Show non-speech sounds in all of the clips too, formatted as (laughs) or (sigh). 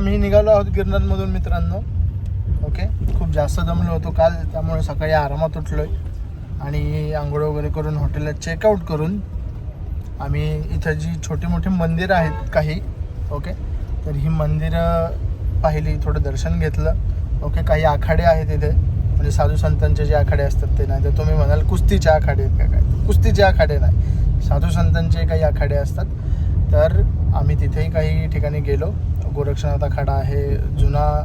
आम्ही निघालो आहोत गिरनारमधून मित्रांनो. ओके खूप जास्त दमलो होतो काल त्यामुळे सकाळी आरामात उठलो आहे आणि आंघोळ वगैरे करून हॉटेलला चेकआउट करून आम्ही इथं जी छोटी मोठी मंदिरं आहेत काही ओके तर ही मंदिरं पाहिली थोडं दर्शन घेतलं. ओके काही आखाडे आहेत इथे. म्हणजे साधू संतांचे जे आखाडे असतात ते नाही. तर तुम्ही म्हणाल कुस्तीचे आखाडे आहेत का काय? कुस्तीचे आखाडे नाही. साधू संतांचे काही आखाडे असतात. तर आम्ही तिथेही काही ठिकाणी गेलो. गोरक्षनाथ आखाडा आहे जुना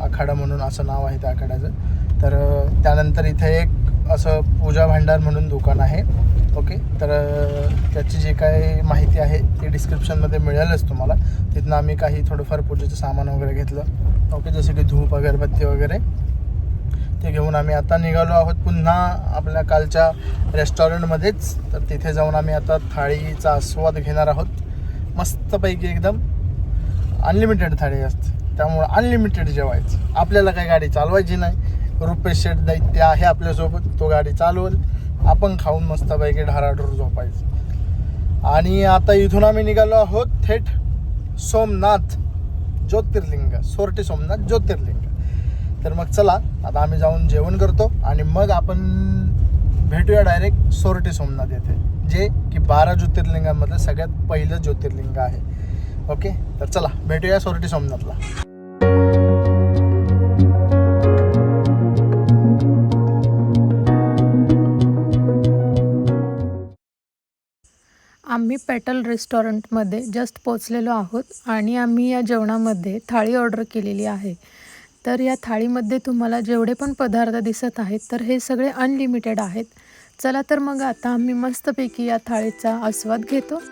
आखाडा म्हणून असं नाव आहे त्या आखाड्याचं. तर त्यानंतर इथे एक असं पूजा भांडार म्हणून दुकान आहे. ओके? तर त्याची जी काही माहिती आहे ती डिस्क्रिप्शनमध्ये मिळेलच तुम्हाला. तिथनं आम्ही काही थोडंफार पूजेचं सामान वगैरे घेतलं. ओके? जसं की धूप अगरबत्ती वगैरे. ते घेऊन आम्ही आता निघालो आहोत पुन्हा आपल्या कालच्या रेस्टॉरंटमध्येच. तर तिथे जाऊन आम्ही आता थाळीचा आस्वाद घेणार आहोत. मस्तपैकी एकदम. अनलिमिटेड थाळी असते. त्यामुळं अनलिमिटेड जेवायचं. आपल्याला काही गाडी चालवायची नाही. रुपेश शेठ दैत्य आहे आपल्यासोबत. तो गाडी चालवल. आपण खाऊन मस्तपैकी ढाराढूर झोपायचं. आणि आता इथून आम्ही निघालो आहोत थेट सोमनाथ ज्योतिर्लिंग सोरटे सोमनाथ ज्योतिर्लिंग. तर मग चला आता आम्ही जाऊन जेवण करतो आणि मग आपण भेटूया डायरेक्ट सोरटे सोमनाथ येथे. जे की बारा ज्योतिर्लिंगांमधलं सगळ्यात पहिलं ज्योतिर्लिंग आहे. ओके? तर चला भेटूया सोरटी सोमनाथला. आम्ही पेटल रेस्टॉरंटमध्ये जस्ट पोचलेलो आहोत आणि आम्ही या जेवणामध्ये थाळी ऑर्डर केलेली आहे. तर या थाळीमध्ये तुम्हाला जेवढे पण पदार्थ दिसत आहेत तर हे सगळे अनलिमिटेड आहेत. चला तर मग आता आम्ही मस्तपैकी या थाळीचा आस्वाद घेतो.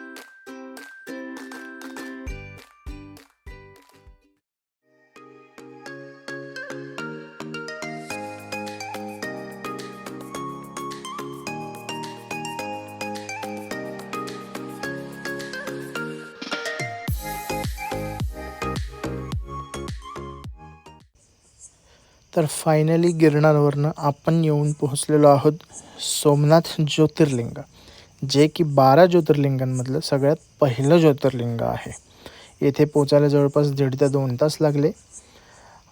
तर फायनली गिरणारवरनं आपण येऊन पोहोचलेलो आहोत सोमनाथ ज्योतिर्लिंग जे की बारा ज्योतिर्लिंगांमधलं सगळ्यात पहिलं ज्योतिर्लिंग आहे. येथे पोचायला जवळपास दीड ते दोन तास लागले.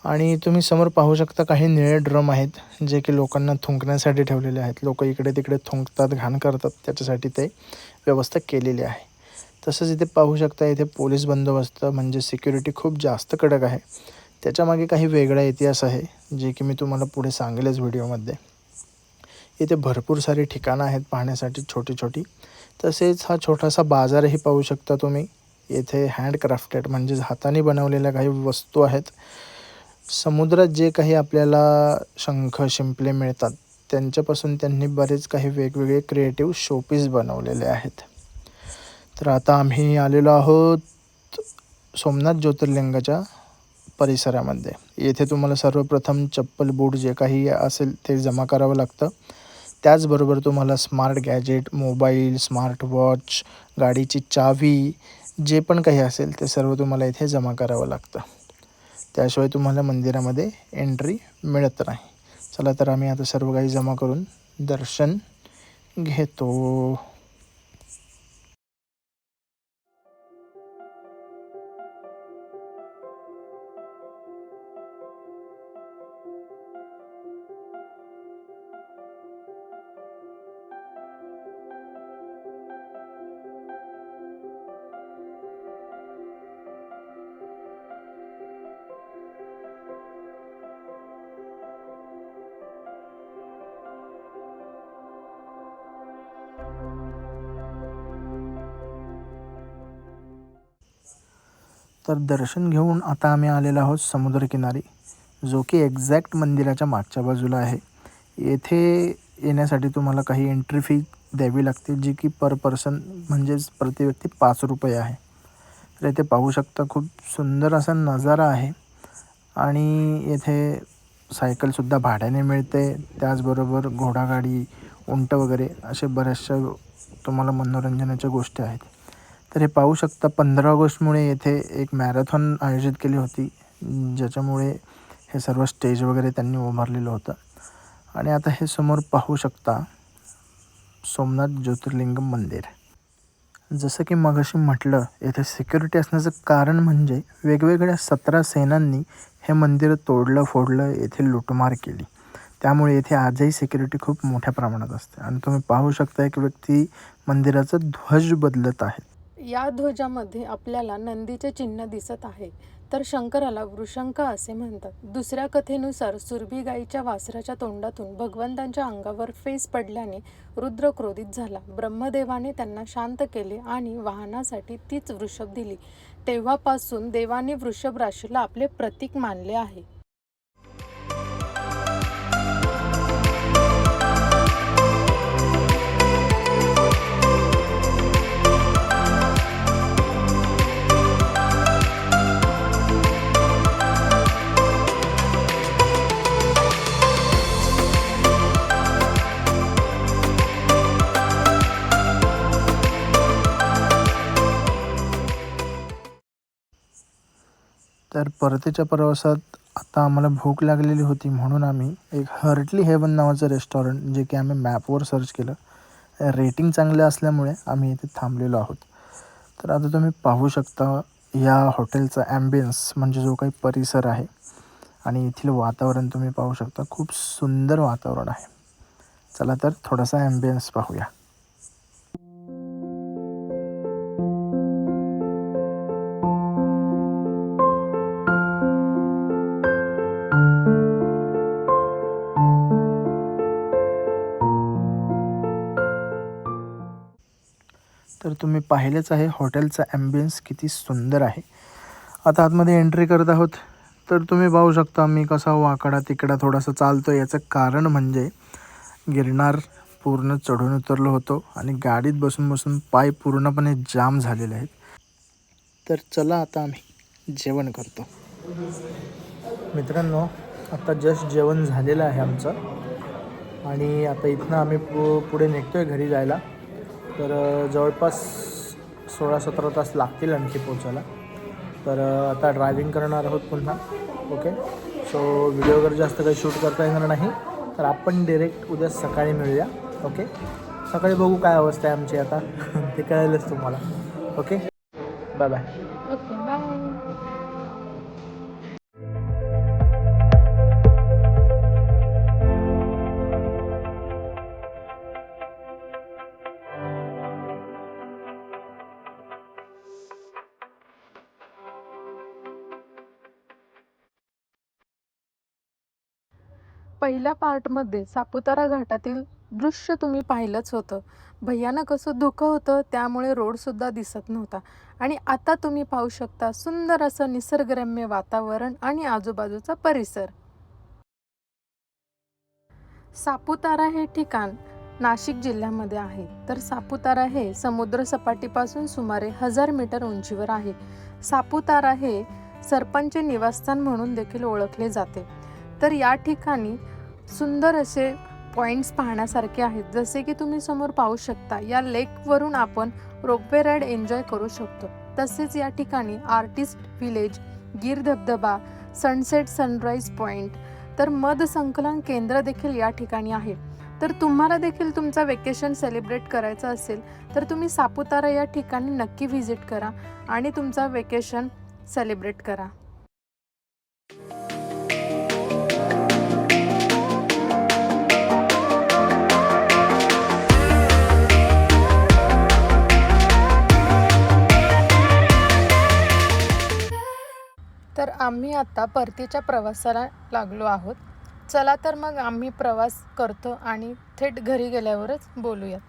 आणि तुम्ही समोर पाहू शकता काही निळे ड्रम आहेत जे की लोकांना थुंकण्यासाठी ठेवलेले आहेत. लोक इकडे तिकडे थुंकतात घाण करतात त्याच्यासाठी ते व्यवस्था केलेली आहे. तसंच इथे पाहू शकता इथे पोलीस बंदोबस्त म्हणजे सिक्युरिटी खूप जास्त कडक आहे. त्याच्यामागे काही वेगळा इतिहास आहे जे की मी तुम्हाला पुढे सांगेलच व्हिडिओमध्ये. इथे भरपूर सारी ठिकाणं आहेत पाहण्यासाठी छोटी छोटी. तसेच हा छोटासा बाजारही पाहू शकता तुम्ही. येथे हँडक्राफ्टेड म्हणजेच हाताने बनवलेल्या काही वस्तू आहेत. समुद्रात जे काही आपल्याला शंख शिंपले मिळतात त्यांच्यापासून त्यांनी बरेच काही वेगवेगळे क्रिएटिव्ह शोपीस बनवलेले आहेत. तर आता आम्ही आलेलो आहोत सोमनाथ ज्योतिर्लिंगाच्या परिसरामध्ये. येथे तुम्हाला सर्वप्रथम चप्पल बूट जे काही असेल ते जमा करावं लागतं. त्याचबरोबर तुम्हाला smart gadget mobile smart watch गाडीची चावी जे पण काही असेल ते सर्व तुम्हाला इथे जमा करावं लागतं. त्याशिवाय तुम्हाला मंदिरामध्ये एंट्री मिळत नाही. चला तर आम्ही आता सर्व काही जमा करून दर्शन घेतो. तर दर्शन घेऊन आता आम्ही आलेलो आहोत समुद्रकिनारी जो की एक्झॅक्ट मंदिराच्या मागच्या बाजूला आहे. येथे येण्यासाठी तुम्हाला काही एंट्री फी द्यावी लागते जी की पर पर्सन म्हणजेच प्रति व्यक्ती पाच रुपये आहे. तर येथे पाहू शकता खूप सुंदर असा नजारा आहे आणि येथे सायकलसुद्धा भाड्याने मिळते. त्याचबरोबर घोडागाडी उंट वगैरे असे बऱ्याचशा तुम्हाला मनोरंजनाच्या गोष्टी आहेत. तर हे पाहू शकता पंधरा ऑगस्टमुळे येथे एक मॅरेथॉन आयोजित केली होती ज्याच्यामुळे हे सर्व स्टेज वगैरे त्यांनी उभारलेलं होतं. आणि आता हे समोर पाहू शकता सोमनाथ ज्योतिर्लिंग मंदिर. जसं की मगाशी म्हटलं येथे सिक्युरिटी असण्याचं कारण म्हणजे वेगवेगळ्या सतरा सेनांनी हे मंदिर तोडलं फोडलं येथे लुटमार केली. त्यामुळे येथे आजही सिक्युरिटी खूप मोठ्या प्रमाणात असते. आणि तुम्ही पाहू शकता एक व्यक्ती मंदिराचा ध्वज बदलत आहे या ध्वजामध्ये आपल्याला नंदीचे चिन्ह दिसत आहे. तर शंकराला वृषंक असे म्हणतात. दुसऱ्या कथेनुसार सुरभी गाईच्या वासराच्या तोंडातून भगवंतांच्या अंगावर फेस पडल्याने रुद्र क्रोधित झाला. ब्रह्मदेवाने त्यांना शांत केले आणि वाहनासाठी तीच वृषभ दिली. तेव्हापासून देवाने वृषभ राशीला आपले प्रतीक मानले आहे. परतीच्या प्रवासात आता आम्हाला भूक लागलेली होती म्हणून आम्ही एक हर्टली हेवन नावाचं रेस्टॉरंट जे की आम्ही मॅपवर सर्च केलं रेटिंग चांगलं असल्यामुळे आम्ही इथे थांबलेलो आहोत. तर आता तुम्ही पाहू शकता या हॉटेलचा ॲम्बियन्स म्हणजे जो काही परिसर आहे आणि येथील वातावरण तुम्ही पाहू शकता. खूप सुंदर वातावरण आहे. चला तर थोडासा ॲम्बियन्स पाहूया. तुम्ही पाहिलेच आहे. हॉटेलचा ॲम्बियन्स किती सुंदर आहे. आता आतमध्ये एंट्री करत आहोत. तर तुम्ही पाहू शकता मी कसा वाकडा तिकडा थोडासा चालतो याचं कारण म्हणजे गिरनार पूर्ण चढून उतरलो होतो आणि गाडीत बसून बसून पाय पूर्णपणे जाम झालेले आहेत. तर चला आता आम्ही जेवण करतो. मित्रांनो आता जस्ट जेवण झालेलं आहे आमचं. आणि आता इथनं आम्ही पु पुढे निघतो आहे घरी जायला. तर जवळपास सोळा सतरा तास लागतील आणखी पोचायला तर आता ड्रायव्हिंग करणार आहोत पुन्हा ओके? सो व्हिडिओ वगैरे जास्त काही शूट करता येणार नाही. तर आपण डिरेक्ट उद्या सकाळी मिळूया ओके? सकाळी बघू काय अवस्था आहे आमची आता. (laughs) ते कळेलच तुम्हाला ओके? बाय बाय पहिल्या पार्टमध्ये सापुतारा घाटातील दृश्य तुम्ही पाहिलंच होतं. भयानक असं धुकं होतं त्यामुळे रोडसुद्धा दिसत नव्हता. आणि आता तुम्ही पाहू शकता सुंदर असं निसर्गरम्य वातावरण आणि आजूबाजूचा परिसर. सापुतारा हे ठिकाण नाशिक जिल्ह्यामध्ये आहे. तर सापुतारा हे समुद्र सपाटीपासून सुमारे हजार मीटर उंचीवर आहे. सापुतारा हे सरपंच निवासस्थान म्हणून देखील ओळखले जाते. तर या ठिकाणी सुंदर असे पॉईंट्स पाहण्यासारखे आहेत. जसे की तुम्ही समोर पाहू शकता या लेकवरून आपण रोपवे राईड एन्जॉय करू शकतो. तसेच या ठिकाणी आर्टिस्ट विलेज गिर धबधबा सनसेट सनराईज पॉईंट तर मध संकलन केंद्र देखील या ठिकाणी आहे. तर तुम्हाला देखील तुमचा वेकेशन सेलिब्रेट करायचं असेल तर तुम्ही सापुतारा या ठिकाणी नक्की व्हिजिट करा आणि तुमचा वेकेशन सेलिब्रेट करा. तर आम्ही आता परतीच्या प्रवासाला लागलो आहोत. चला तर मग आम्ही प्रवास करतो आणि थेट घरी गेल्यावरच बोलूयात.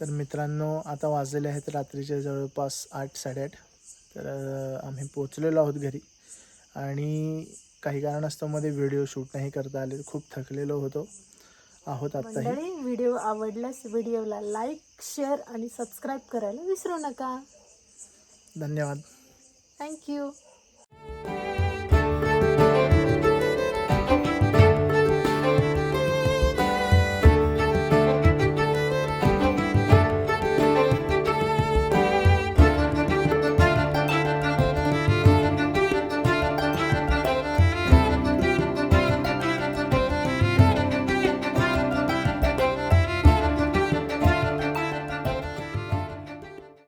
तर मित्रांनो आता वाजलेले आहेत रात्रीचे जवळपास आठ साडेआठ. तर आम्ही पोचलेलो आहोत घरी. आणि काही कारणास्तवमध्ये व्हिडिओ शूट नाही करता आले. खूप थकलेलो होतो. आहोत मंडळी व्हिडिओ आवडल्यास व्हिडिओला लाईक शेअर आणि सबस्क्राईब करायला विसरू नका. धन्यवाद. Thank you.